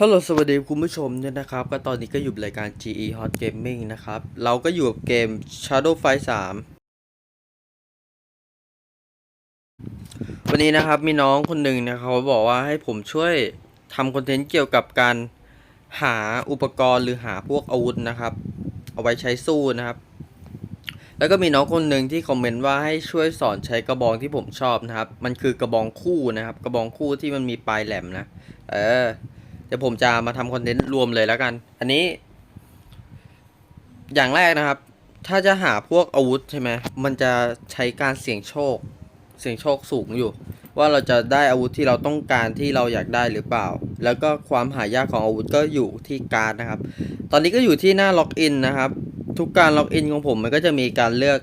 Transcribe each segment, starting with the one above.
ฮัลโหลสวัสดีคุณผู้ชมเนี่ยนะครับ ก็ตอนนี้ก็อยู่รายการ GE Hot Gaming นะครับ เราก็อยู่กับเกม Shadow Fight 3 วันนี้นะครับมีน้องคนหนึ่งนะเขาบอกว่าให้ผมช่วยทำคอนเทนต์เกี่ยวกับการหาอุปกรณ์หรือหาพวกอาวุธนะครับ เอาไว้ใช้สู้นะครับ แล้วก็มีน้องคนหนึ่งที่คอมเมนต์ว่าให้ช่วยสอนใช้กระบองที่ผมชอบนะครับ มันคือกระบองคู่นะครับ กระบองคู่ที่มันมีปลายแหลมนะ เออ เดี๋ยวผมจะมาทำคอนเทนต์รวมเลยแล้วกัน อันนี้ อย่างแรกนะครับ ถ้าจะหาพวกอาวุธใช่ไหมมันจะใช้การเสี่ยงโชค เสี่ยงโชคสูงอยู่ ว่าเราจะได้อาวุธที่เราต้องการที่เราอยากได้หรือเปล่า แล้วก็ความหายากของอาวุธก็อยู่ที่การนะครับ ตอนนี้ก็อยู่ที่หน้าล็อกอินนะครับ ทุกการล็อกอินของผมมันก็จะมีการเลือก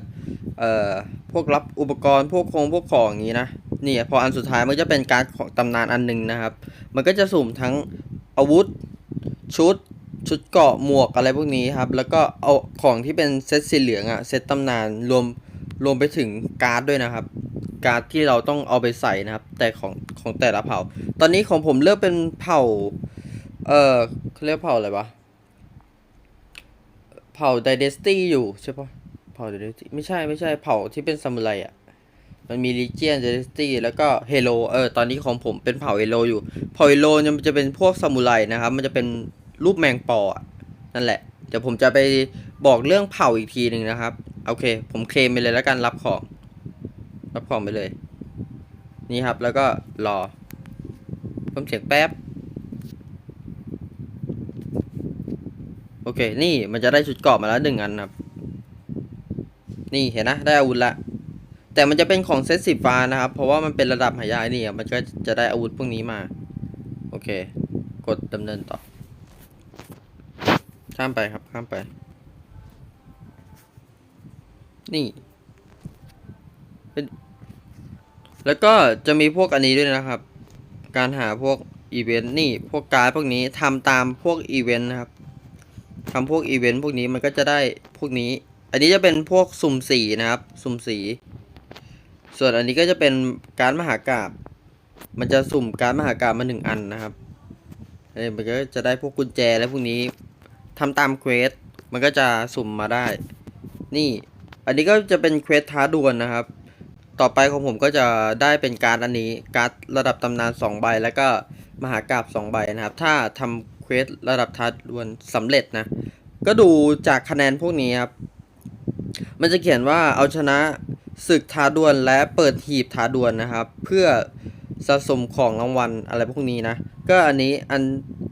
เอ่อพวกรับอุปกรณ์พวกโครงพวกของอย่างนี้นะนี่พออันสุดท้ายมันจะเป็นการของตำนานอันหนึ่งนะครับ มันก็จะสุ่มทั้ง อาวุธ ชุด ชุดเกาะหมวกอะไรพวกนี้ครับ แล้วก็เอาของที่เป็นเซตสีเหลืองอะเซตตำนานรวมรวมไปถึงการ์ดด้วยนะครับ การ์ดที่เราต้องเอาไปใส่นะครับ แต่ของของแต่ละเผ่า ตอนนี้ของผมเลือกเป็นเผ่า เออเขาเรียกเผ่าอะไรวะเผ่าไดเดสตี้อยู่ใช่ปะเผ่าไดเดสตี้ไม่ใช่ไม่ใช่เผ่าที่เป็นซามูไรอะ มันมีลีเจียนเดสตี้แล้วก็เฮโลเออตอนนี้ของผมเป็นเผ่าเฮโลอยู่ เผ่าเฮโลมันจะเป็นพวกซามูไรนะครับ มันจะเป็นรูปแมงปอนั่นแหละ เดี๋ยวผมจะไปบอกเรื่องเผ่าอีกทีหนึ่งนะครับ โอเค ผมเคลมไปเลยแล้วกันรับของ รับของไปเลย นี่ครับแล้วก็รอเพิ่มเสียงแป๊บ โอเค นี่มันจะได้ชุดเกราะมาแล้วหนึ่งอันครับ นี่เห็นนะ ได้อาวุธละ แต่มันจะเป็นของเซตสีฟ้านะครับ เพราะว่ามันเป็นระดับหายากนี่มันก็จะได้อาวุธพวกนี้มา โอเค กดดำเนินต่อ ข้ามไปครับข้ามไป นี่เป็นแล้วก็จะมีพวกอันนี้ด้วยนะครับ การหาพวกอีเวนต์นี่พวกการ์ดพวกนี้ทำตามพวกอีเวนต์นะครับทำพวกอีเวนต์พวกนี้มันก็จะได้พวกนี้ อันนี้จะเป็นพวกสุ่มสีนะครับ สุ่มสี ส่วนอันนี้ก็จะเป็นการมหากราบ มันจะสุ่มการมหากราบมาหนึ่งอันนะครับเอ้มันก็จะได้พวกกุญแจและพวกนี้ทำตามเควส มันก็จะสุ่มมาได้ นี่ อันนี้ก็จะเป็นเควสท้าดวลนะครับ ต่อไปของผมก็จะได้เป็นการอันนี้ การระดับตำนาน2ใบ แล้วก็มหากราบ2ใบนะครับ ถ้าทำเควสระดับท้าดวลสำเร็จนะ ก็ดูจากคะแนนพวกนี้ครับ มันจะเขียนว่าเอาชนะ ศึกท้าดวลและเปิดหีบท้าดวลนะครับ เพื่อสะสมของรางวัลอะไรพวกนี้นะ ก็อันนี้อัน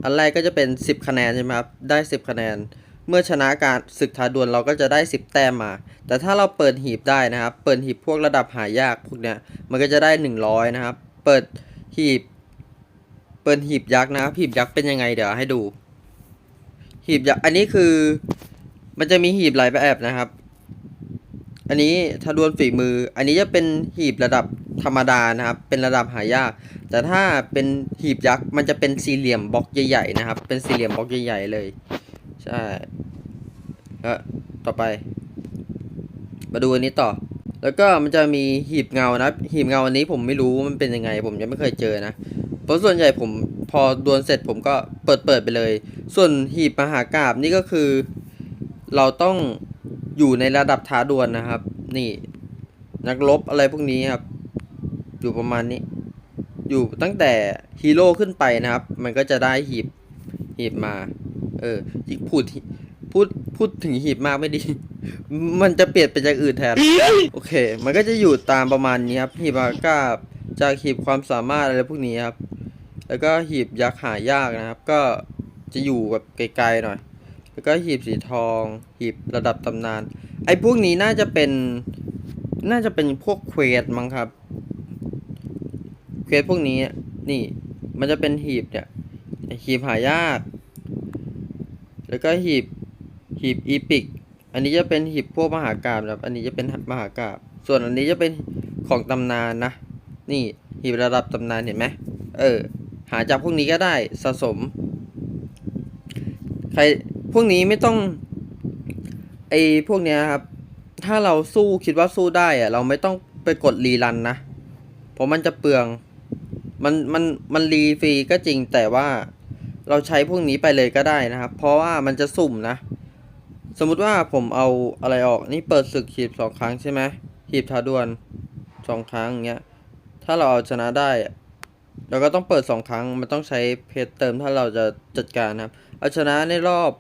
อันแรกก็จะเป็น 10 คะแนนใช่ไหมครับ ได้ 10 คะแนน เมื่อชนะการศึกท้าดวลเราก็จะได้ 10 แต้มมา แต่ถ้าเราเปิดหีบได้นะครับ เปิดหีบพวกระดับหายากพวกเนี้ย มันก็จะได้ 100 นะครับ เปิดหีบ เปิดหีบยักษ์นะครับหีบยักษ์เป็นยังไงเดี๋ยวให้ดู หีบยักษ์ อันนี้คือ มันจะมีหีบหลายแบบนะครับ อันนี้ถ้าดวลฝีมือ อันนี้จะเป็นหีบระดับธรรมดานะครับ เป็นระดับหายาก แต่ถ้าเป็นหีบยักษ์มันจะเป็นสี่เหลี่ยมบล็อกใหญ่ๆนะครับ เป็นสี่เหลี่ยมบล็อกใหญ่ๆเลย ใช่แล้วต่อไป มาดูอันนี้ต่อ แล้วก็มันจะมีหีบเงานะ หีบเงาอันนี้ผมไม่รู้ว่ามันเป็นยังไง ผมยังไม่เคยเจอนะ เพราะส่วนใหญ่ผมพอดวลเสร็จผมก็เปิดเปิดไปเลย ส่วนหีบมหากราบนี่ก็คือ เราต้อง อยู่ในระดับท้าดวลนะครับ นี่ นักรบอะไรพวกนี้ครับ อยู่ประมาณนี้ อยู่ตั้งแต่ฮีโร่ขึ้นไปนะครับ มันก็จะได้หีบหีบมา เออยิ่งพูดพูดพูดถึงหีบมากไม่ดี มันจะเปลี่ยนเป็นจากอื่นแทน โอเค มันก็จะอยู่ตามประมาณนี้ครับหีบมากาบจากหีบความสามารถอะไรพวกนี้ครับ แล้วก็หีบยักษ์หายากนะครับ ก็จะอยู่แบบไกลๆหน่อย แล้วก็หีบสีทอง หีบระดับตำนาน ไอ้พวกนี้น่าจะเป็น น่าจะเป็นพวกเควสมั้งครับ เควสพวกนี้ นี่ มันจะเป็นหีบเนี่ย หีบหายาก แล้วก็หีบ หีบอีพิก อันนี้จะเป็นหีบพวกมหากราบครับ อันนี้จะเป็นมหากราบ ส่วนอันนี้จะเป็นของตำนานนะ นี่หีบระดับตำนานเห็นไหม เออ หาจากพวกนี้ก็ได้สะสม ใคร พวกนี้ไม่ต้องไอพวกเนี้ยครับ ถ้าเราสู้คิดว่าสู้ได้อะเราไม่ต้องไปกดรีรันนะ เพราะมันจะเปลือง มันมันมันรีฟรีก็จริงแต่ว่าเราใช้พวกนี้ไปเลยก็ได้นะครับ เพราะว่ามันจะสุ่มนะ สมมุติว่าผมเอาอะไรออกนี่เปิดศึกหีบสองครั้งใช่ไหมหีบท้าดวลสองครั้งอย่างเงี้ย ถ้าเราเอาชนะได้เราก็ต้องเปิดสองครั้ง มันต้องใช้เพชรเติมถ้าเราจะจัดการนะครับ เอาชนะในรอบ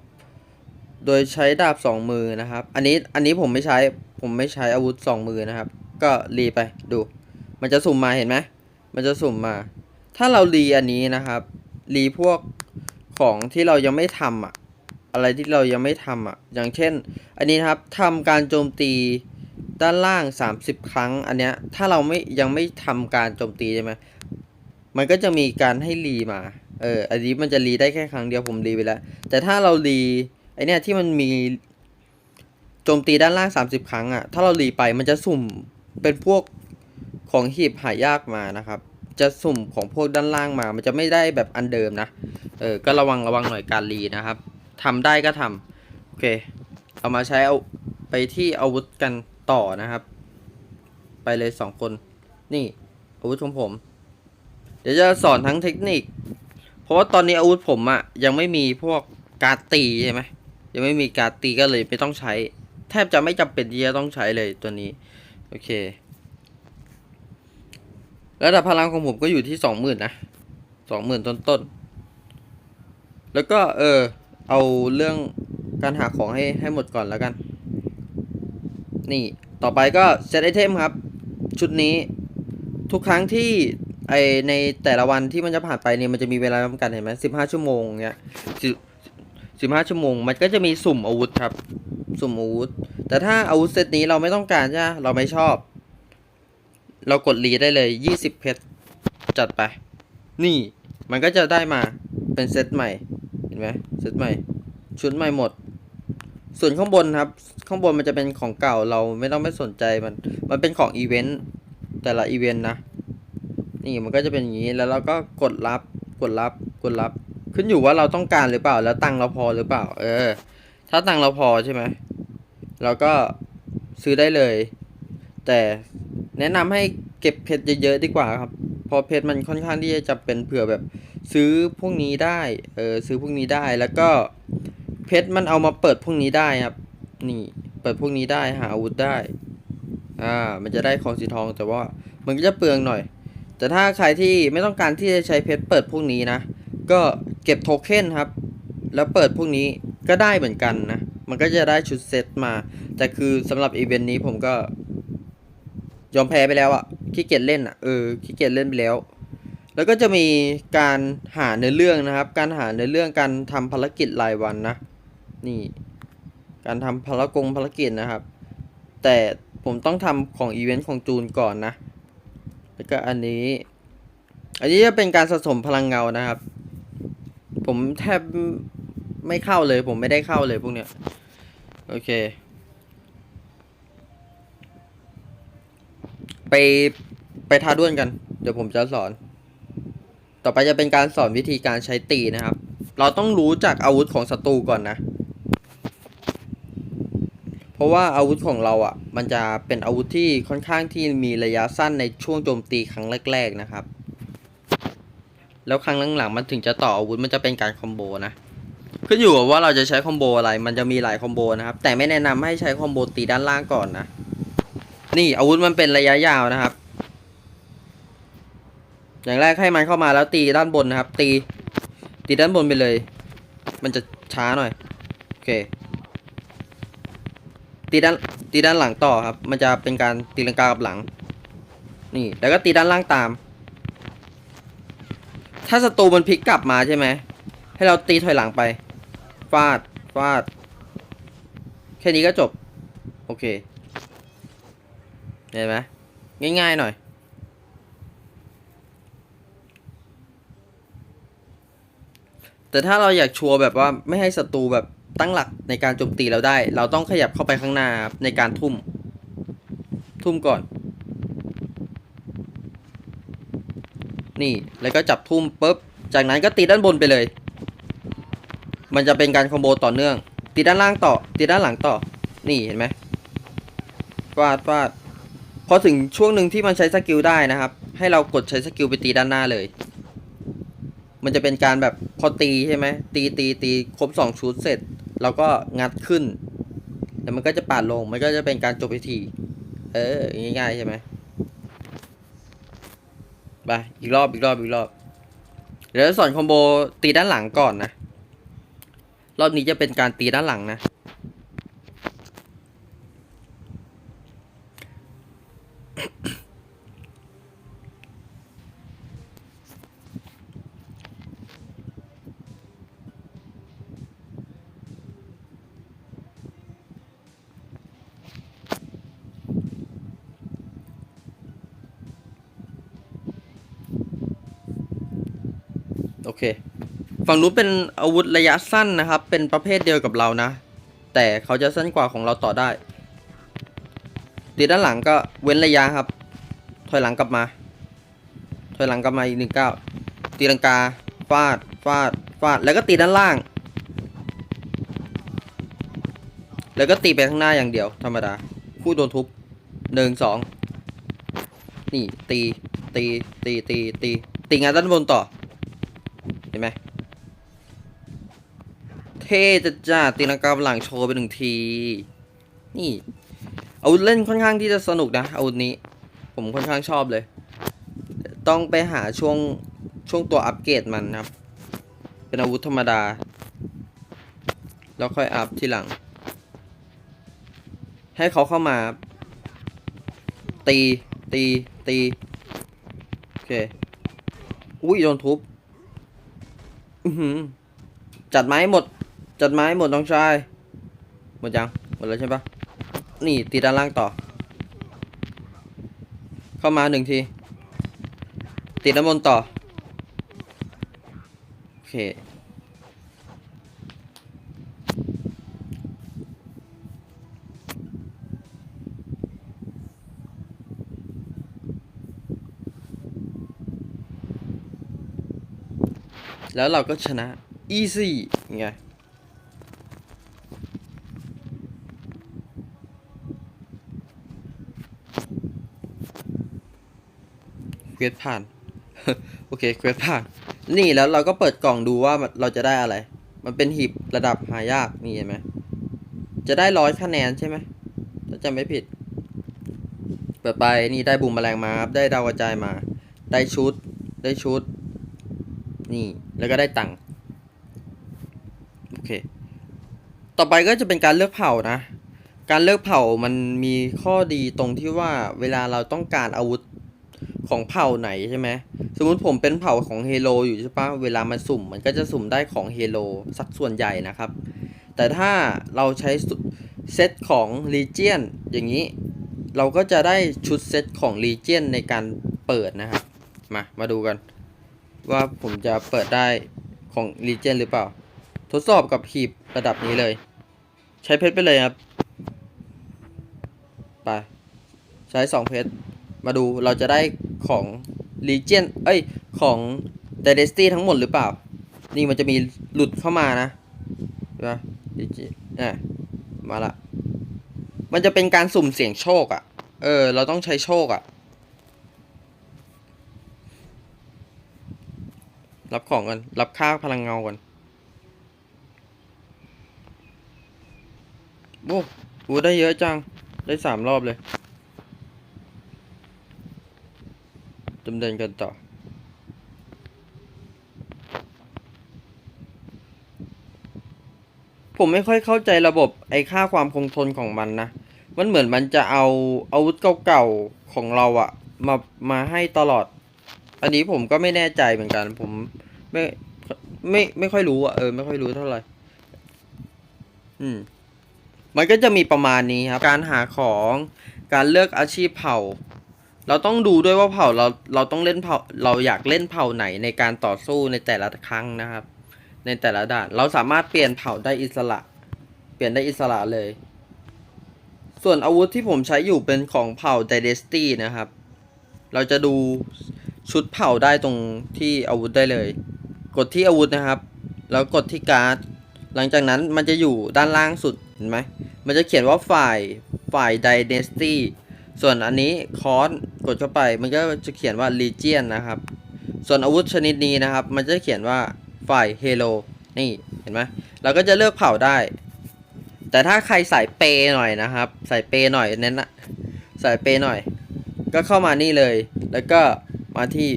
โดยใช้ดาบสองมือนะครับ อันนี้อันนี้ผมไม่ใช้ผมไม่ใช้อาวุธสองมือนะครับ ก็รีไปดู มันจะสุ่มมาเห็นไหมมันจะสุ่มมา ถ้าเรารีอันนี้นะครับรีพวกของที่เรายังไม่ทำอะอะไรที่เรายังไม่ทำอะอย่างเช่น อันนี้ครับทำการโจมตีด้านล่าง 30 ครั้ง อันเนี้ยถ้าเราไม่ยังไม่ทำการโจมตีใช่ไหมมันก็จะมีการให้รีมา เออ อันนี้มันจะรีได้แค่ครั้งเดียวผมรีไปแล้ว แต่ถ้าเรารี เนี้ยที่มันมีโจมตีด้านล่าง 30 ครั้งอะถ้าเรารีไปมันจะสุ่มเป็นพวกของหีบหายากมานะครับ จะสุ่มของพวกด้านล่างมา มันจะไม่ได้แบบอันเดิมนะ เออ ก็ระวังระวังหน่อยการรีนะครับทำได้ก็ทำโอเค เอามาใช้เอาไปที่อาวุธกันต่อนะครับ ไปเลยสองคน นี่อาวุธของผม เดี๋ยวจะสอนทั้งเทคนิค เพราะว่าตอนนี้อาวุธผมอะยังไม่มีพวกการตีใช่ไหม ยังไม่มีการดตีก็เลยไม่ต้องใช้ แทบจะไม่จำเป็นที่จะต้องใช้เลยตัวนี้ โอเค ระดับพลังของผมก็อยู่ที่สองหมื่นนะสองหมื่นต้นๆ แล้วก็เออ เอาเรื่องการหาของให้ให้หมดก่อนแล้วกัน นี่ต่อไปก็เซตไอเทมครับ ชุดนี้ทุกครั้งที่ไอในแต่ละวันที่มันจะผ่านไปเนี่ยมันจะมีเวลาจำกัดเห็นไหมสิบห้าชั่วโมงเนี้ย สิบห้าชั่วโมง มันก็จะมีสุ่มอาวุธครับ สุ่มอาวุธ แต่ถ้าอาวุธเซตนี้เราไม่ต้องการใช่ไหมเราไม่ชอบ เรากดรีได้เลยยี่สิบเพชรจัดไป นี่ มันก็จะได้มาเป็นเซตใหม่ เห็นไหมเซตใหม่ ชุดใหม่หมด ส่วนข้างบนครับ ข้างบนมันจะเป็นของเก่าเราไม่ต้องไม่สนใจมัน มันเป็นของอีเวนต์แต่ละอีเวนต์นะ นี่มันก็จะเป็นอย่างนี้ แล้วเราก็กดรับ กดรับ กดรับ ขึ้นอยู่ว่าเราต้องการหรือเปล่า แล้วตังเราพอหรือเปล่า เออ ถ้าตังเราพอใช่ไหมเราก็ซื้อได้เลย แต่แนะนำให้เก็บเพชรเยอะๆดีกว่าครับเพราะเพชรมันค่อนข้างที่จะเป็นเผื่อแบบซื้อพวกนี้ได้เออซื้อพวกนี้ได้แล้วก็เพชรมันเอามาเปิดพวกนี้ได้ครับ นี่เปิดพวกนี้ได้หาอาวุธได้อ่ามันจะได้ของสีทองแต่ว่ามันก็จะเปลืองหน่อย แต่ถ้าใครที่ไม่ต้องการที่จะใช้เพชรเปิดพวกนี้นะ ก็เก็บโทเค็นครับ แล้วเปิดพวกนี้ก็ได้เหมือนกันนะ มันก็จะได้ชุดเซตมา แต่คือสำหรับอีเวนต์นี้ผมก็ ยอมแพ้ไปแล้วอะ่ะขี้เกียจเล่นอะ่ะเออขี้เกียจเล่นไปแล้ว แล้วก็จะมีการหาเนื้อเรื่องนะครับ การหาเนื้อเรื่องการทำภารกิจรายวันนะ นี่ การทำภารกงภารกิจนะครับ แต่ผมต้องทำของอีเวนต์ของจูนก่อนนะ แล้วก็อันนี้ อันนี้จะเป็นการสะสมพลังเงานะครับ ผมแทบไม่เข้าเลย ผมไม่ได้เข้าเลยพวกเนี้ย โอเค ไปไปท้าด้วนกัน เดี๋ยวผมจะสอน ต่อไปจะเป็นการสอนวิธีการใช้ตีนะครับ เราต้องรู้จักอาวุธของศัตรูก่อนนะ ราะว่าอาวุธของเราอะมันจะเป็นอาวุธที่ค่อนข้างที่มีระยะสั้นในช่วงโจมตีครั้งแรก ๆนะครับ แล้วครั้งหลังๆมันถึงจะต่ออาวุธมันจะเป็นการคอมโบนะขึ้นอยู่กับว่าเราจะใช้คอมโบอะไร มันจะมีหลายคอมโบนะครับ แต่ไม่แนะนำให้ใช้คอมโบตีด้านล่างก่อนนะ นี่อาวุธมันเป็นระยะยาวนะครับ อย่างแรกให้มันเข้ามาแล้วตีด้านบนนะครับ ตี ตีด้านบนไปเลย มันจะช้าหน่อย โอเค ตีด้านตีด้านหลังต่อครับ มันจะเป็นการตีลังกากับหลัง นี่ แล้วก็ตีด้านล่างตาม ถ้าศัตรูมันพลิกกลับมาใช่ไหม ให้เราตีถอยหลังไป ฟาด ฟาด แค่นี้ก็จบ โอเค เห็นไหมง่ายๆหน่อยแต่ถ้าเราอยากชัวร์แบบว่าไม่ให้ศัตรูแบบ ตั้งหลักในการโจมตีเราได้ เราต้องขยับเข้าไปข้างหน้าในการทุ่ม ทุ่มก่อน นี่แล้วก็จับทุ่มปุ๊บ จากนั้นก็ตีด้านบนไปเลย มันจะเป็นการคอมโบต่อเนื่อง ตีด้านล่างต่อ ตีด้านหลังต่อ นี่เห็นไหมฟาดฟาดพอถึงช่วงหนึ่งที่มันใช้สกิลได้นะครับ ให้เรากดใช้สกิลไปตีด้านหน้าเลย มันจะเป็นการแบบพอตีใช่ไหมตีตีตีครบสองชุดเสร็จ เราก็งัดขึ้น แล้วมันก็จะปาดลง มันก็จะเป็นการจบพิธี เออ ง่ายๆใช่ไหมไปอีกรอบอีกรอบอีกรอบ เดี๋ยวจะสอนคอมโบตีด้านหลังก่อนนะ รอบนี้จะเป็นการตีด้านหลังนะโเค ฝั่งนู้นเป็นอาวุธระยะสั้นนะครับ เป็นประเภทเดียวกับเรานะ แต่เขาจะสั้นกว่าของเราต่อได้ตีด้านหลังก็เว้นระยะครับ ถอยหลังกลับมา ถอยหลังกลับมาอีกหนึ่งเก้าวตีลังกา ฟาด ฟาด ฟาด แล้วก็ตีด้านล่าง แล้วก็ตีไปข้างหน้าอย่างเดียว ธรรมดา คู่โดนทุบหนึ่งสองนี่ตีตีตีตีตีตีงานด้านบนต่อ เห็นไหม เท่จะจ้าตีลังกาหลังโชว์ไปหนึ่งที นี่อาวุธเล่นค่อนข้างที่จะสนุกนะอาวุธนี้ ผมค่อนข้างชอบเลย ต้องไปหาช่วงช่วงตัวอัปเกรดมันครับ เป็นอาวุธธรรมดา แล้วค่อยอัพทีหลัง ให้เขาเข้ามา ตีตีตีโอเค อุ้ยโดนทุบ อือหือจัดไม้หมด จัดไม้หมดน้องชาย หมดยัง หมดแล้วใช่ปะนี่ตีด้านล่างต่อ เข้ามาหนึ่งทีตีด้านบนต่อ โอเค แล้วเราก็ชนะ easy ไง วสผ่าน โอเคเควสผ่าน นี่แล้วเราก็เปิดกล่องดูว่าเราจะได้อะไร มันเป็นหีบระดับหายากนี่เห็นไหมจะได้ร้อยคะแนนใช่ไหมถ้าจำไม่ผิด เปิดไปนี่ได้บูมแมลงมาครับได้ดาวกระจายมา ได้ชุด ได้ชุด นี่แล้วก็ได้ตังค์โอเค ต่อไปก็จะเป็นการเลือกเผ่านะ การเลือกเผ่ามันมีข้อดีตรงที่ว่าเวลาเราต้องการอาวุธ ของเผ่าไหนใช่ไหมสมมุติผมเป็นเผ่าของเฮโลอยู่ใช่ปะเวลามันสุ่ม มันก็จะสุ่มได้ของเฮโลสักส่วนใหญ่นะครับ แต่ถ้าเราใช้สุเซตของลีเจียนอย่างนี้ เราก็จะได้ชุดเซตของลีเจียนในการเปิดนะครับมามาดูกัน ว่าผมจะเปิดได้ของ Legion หรือเปล่า ทดสอบกับหีบระดับนี้เลย ใช้เพชรไปเลยครับไปใช้สองเพชรมาดูเราจะได้ ของ Legion เอ้ย ของ Dynasty ทั้งหมดหรือเปล่า นี่มันจะมีหลุดเข้ามานะเห็นปะ Legion อะมาละ มันจะเป็นการสุ่มเสี่ยงโชคอะ่ะ เออ เราต้องใช้โชคอะ่ะ รับของกัน รับค่าพลังเงาก่อนโอ้โหได้เยอะจัง ได้สามรอบเลยำเนินกันต่อ ผมไม่ค่อยเข้าใจระบบไอ้ค่าความคงทนของมันนะ มันเหมือนมันจะเอาอาวุธเก่าๆของเราอะมามาให้ตลอด อันนี้ผมก็ไม่แน่ใจเหมือนกัน ผมไม่ไม่ไม่ค่อยรู้อะเออไม่ค่อยรู้เท่าไหร่ อืม มันก็จะมีประมาณนี้ครับ การหาของ การเลือกอาชีพเผ่า เราต้องดูด้วยว่าเผ่าเราเราต้องเล่นเผ่าเราอยากเล่นเผ่าไหนในการต่อสู้ในแต่ละครั้งนะครับ ในแต่ละด่านเราสามารถเปลี่ยนเผ่าได้อิสระ เปลี่ยนได้อิสระเลย ส่วนอาวุธที่ผมใช้อยู่เป็นของเผ่า Dynasty นะครับ เราจะดูชุดเผ่าได้ตรงที่อาวุธได้เลย กดที่อาวุธนะครับ แล้วกดที่การ์ดหลังจากนั้นมันจะอยู่ด้านล่างสุดเห็นไหมมันจะเขียนว่าฝ่ายฝ่าย Dynasty ส่ ส่วนอันนี้คอนกดเข้าไปมันก็จะเขียนว่า Legion นะครับ ส่วนอาวุธชนิดนี้นะครับ มันจะเขียนว่าฝ่ายเฮโลนี่เห็นไหมเราก็จะเลือกเผ่าได้ แต่ถ้าใครสายเปย์หน่อยนะครับ สายเปย์หน่อยเน้นนะสายเปย์หน่อย ก็เข้ามานี่เลย แล้วก็มาที่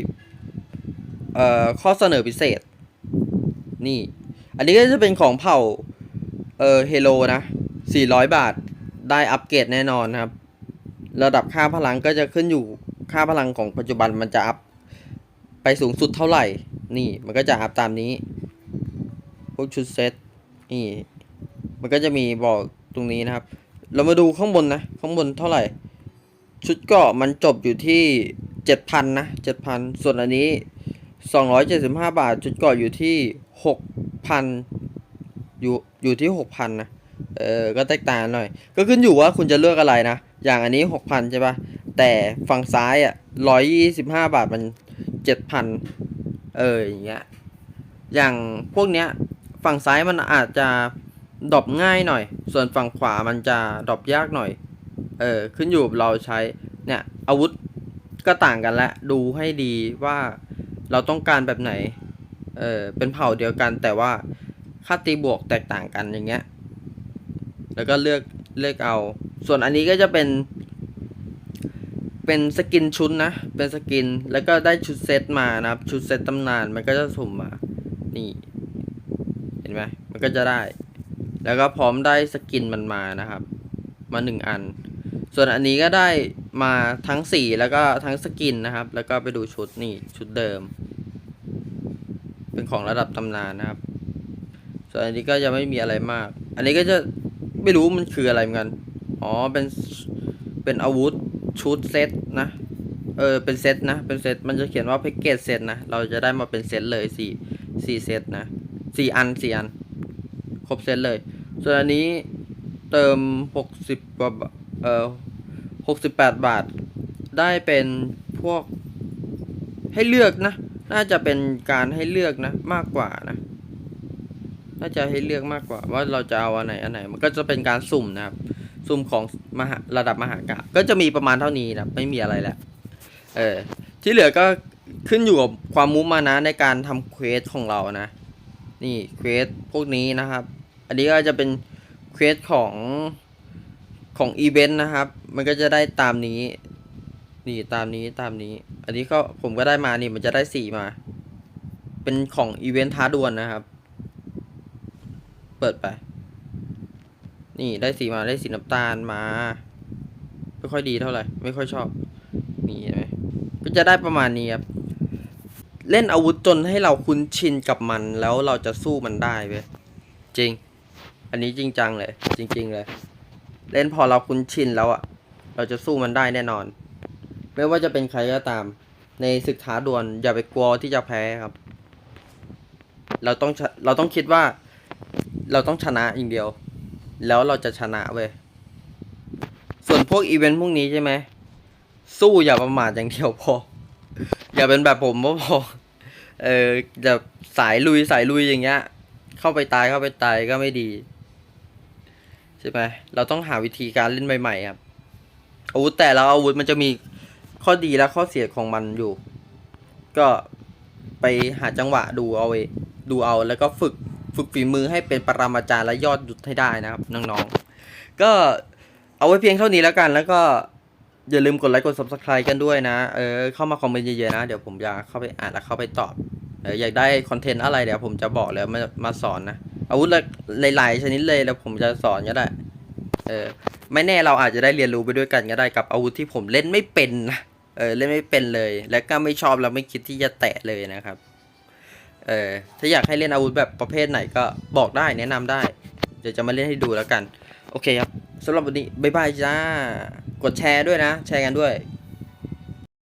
ข้อเสนอพิเศษ นี่ อันนี้ก็จะเป็นของเผ่าเออเฮโลนะ 400 บาทได้อัปเกรดแน่นอนครับ ระดับค่าพลังก็จะขึ้นอยู่ค่าพลังของปัจจุบันมันจะอัพไปสูงสุดเท่าไหร่ นี่มันก็จะอัพตามนี้ พวกชุดเซตนี่มันก็จะมีบอกตรงนี้นะครับ เรามาดูข้างบนนะ ข้างบนเท่าไหร่ ชุดเกราะมันจบอยู่ที่เจ็ดพันนะเจ็ดพันส่วนอันนี้สองร้อยเจ็ดสิบห้าบาท ชุดเกราะอยู่ที่หกพันอยู่อยู่ที่หกพันนะ เออก็แตกต่างหน่อย ก็ขึ้นอยู่ว่าคุณจะเลือกอะไรนะ อย่างอันนี้หกพันใช่ปะแต่ฝั่งซ้ายอะร้อยยี่สิบห้าบาทมันเจ็ดพันเอออย่างเงี้ย อย่างพวกเนี้ยฝั่งซ้ายมันอาจจะดรอปง่ายหน่อย ส่วนฝั่งขวามันจะดรอปยากหน่อย เออขึ้นอยู่เราใช้เนี่ยอาวุธก็ต่างกันและ ดูให้ดีว่าเราต้องการแบบไหน เออเป็นเผ่าเดียวกันแต่ว่าค่าตีบวกแตกต่างกันอย่างเงี้ย แล้วก็เลือก เลือกเอา ส่วนอันนี้ก็จะเป็น เป็นสกินชุดนะ เป็นสกิน แล้วก็ได้ชุดเซตมานะครับ ชุดเซตตำนานมันก็จะสุ่มมา นี่ เห็นไหมมันก็จะได้ แล้วก็พร้อมได้สกินมันมานะครับ มาหนึ่งอัน ส่วนอันนี้ก็ได้มาทั้งสีแล้วก็ทั้งสกินนะครับ แล้วก็ไปดูชุดนี่ชุดเดิม เป็นของระดับตำนานนะครับ ส่วนอันนี้ก็จะไม่มีอะไรมาก อันนี้ก็จะ ไม่รู้มันคืออะไรเหมือนกัน อ๋อ เป็น เป็นอาวุธชุดเซตนะ เออ เป็นเซตนะ เป็นเซต มันจะเขียนว่าแพ็กเกจเซตนะ เราจะได้มาเป็นเซตเลยสี่สี่เซตนะสี่อันสี่อัน ครบเซตเลย ส่วนอันนี้เติมหกสิบกว่าบาทเอ่อหกสิบแปดบาท ได้เป็นพวกให้เลือกนะ น่าจะเป็นการให้เลือกนะ มากกว่านะ น่าจะให้เลือกมากกว่า ว่าเราจะเอาอันไหนอันไหน มันก็จะเป็นการสุ่มนะครับ สุ่มของมหาระดับมหากาก็จะมีประมาณเท่านี้นะไม่มีอะไรแล้วเออที่เหลือก็ขึ้นอยู่กับความมุมานะในการทำเควสของเรานะ นี่เควสพวกนี้นะครับ อันนี้ก็จะเป็นเควสของของอีเวนต์นะครับ มันก็จะได้ตามนี้ นี่ตามนี้ตามนี้ อันนี้ก็ผมก็ได้มานี่มันจะได้สี่มา เป็นของอีเวนต์ท้าดวลนะครับ ปิดไป นี่ได้สีมาได้สีน้ำตาลมา ไม่ค่อยดีเท่าไหร่ ไม่ค่อยชอบ นี่เห็นไหมก็จะได้ประมาณนี้ครับ เล่นอาวุธจนให้เราคุ้นชินกับมันแล้วเราจะสู้มันได้เว้ยจริง อันนี้จริงจังเลย จริง ๆ เลย เล่นพอเราคุ้นชินแล้วอะเราจะสู้มันได้แน่นอน ไม่ว่าจะเป็นใครก็ตาม ในศึกท้าดวลอย่าไปกลัวที่จะแพ้ครับ เราต้องเราต้องคิดว่า เราต้องชนะอย่างเดียว แล้วเราจะชนะเว้ยส่วนพวกอีเวนต์พวกนี้ใช่ไหมสู้อย่าประมาทอย่างเดียวพอ อย่าเป็นแบบผมก็พอเออจะสายลุยสายลุยอย่างเงี้ย เข้าไปตายเข้าไปตายก็ไม่ดีใช่ไหมเราต้องหาวิธีการเล่นใหม่ๆครับอาวุธแต่ละอาวุธมันจะมีข้อดีและข้อเสียของมันอยู่ ก็ไปหาจังหวะดูเอาเองดูเอาแล้วก็ฝึก ฝึกฝีมือให้เป็นปรมาจารย์และยอดหยุดให้ได้นะครับน้องๆ ก็เอาไว้เพียงเท่านี้แล้วกัน แล้วก็อย่าลืมกดไลค์กด subscribe กันด้วยนะ เออเข้ามาคอมเมนต์เยอะๆนะ เดี๋ยวผมจะเข้าไปอ่านแล้วเข้าไปตอบเอออยากได้คอนเทนต์อะไรเดี๋ยวผมจะบอกแล้วมามาสอนนะ อาวุธหลายๆชนิดเลยแล้วผมจะสอนก็ได้เออไม่แน่เราอาจจะได้เรียนรู้ไปด้วยกันก็ได้กับอาวุธที่ผมเล่นไม่เป็นนะเออเล่นไม่เป็นเลย และก็ไม่ชอบแล้วไม่คิดที่จะแตะเลยนะครับ เออถ้าอยากให้เล่นอาวุธแบบประเภทไหนก็บอกได้แนะนำได้ เดี๋ยวจะมาเล่นให้ดูแล้วกัน โอเคครับสำหรับวันนี้บ๊ายบายจ้ากดแชร์ด้วยนะ แชร์กันด้วย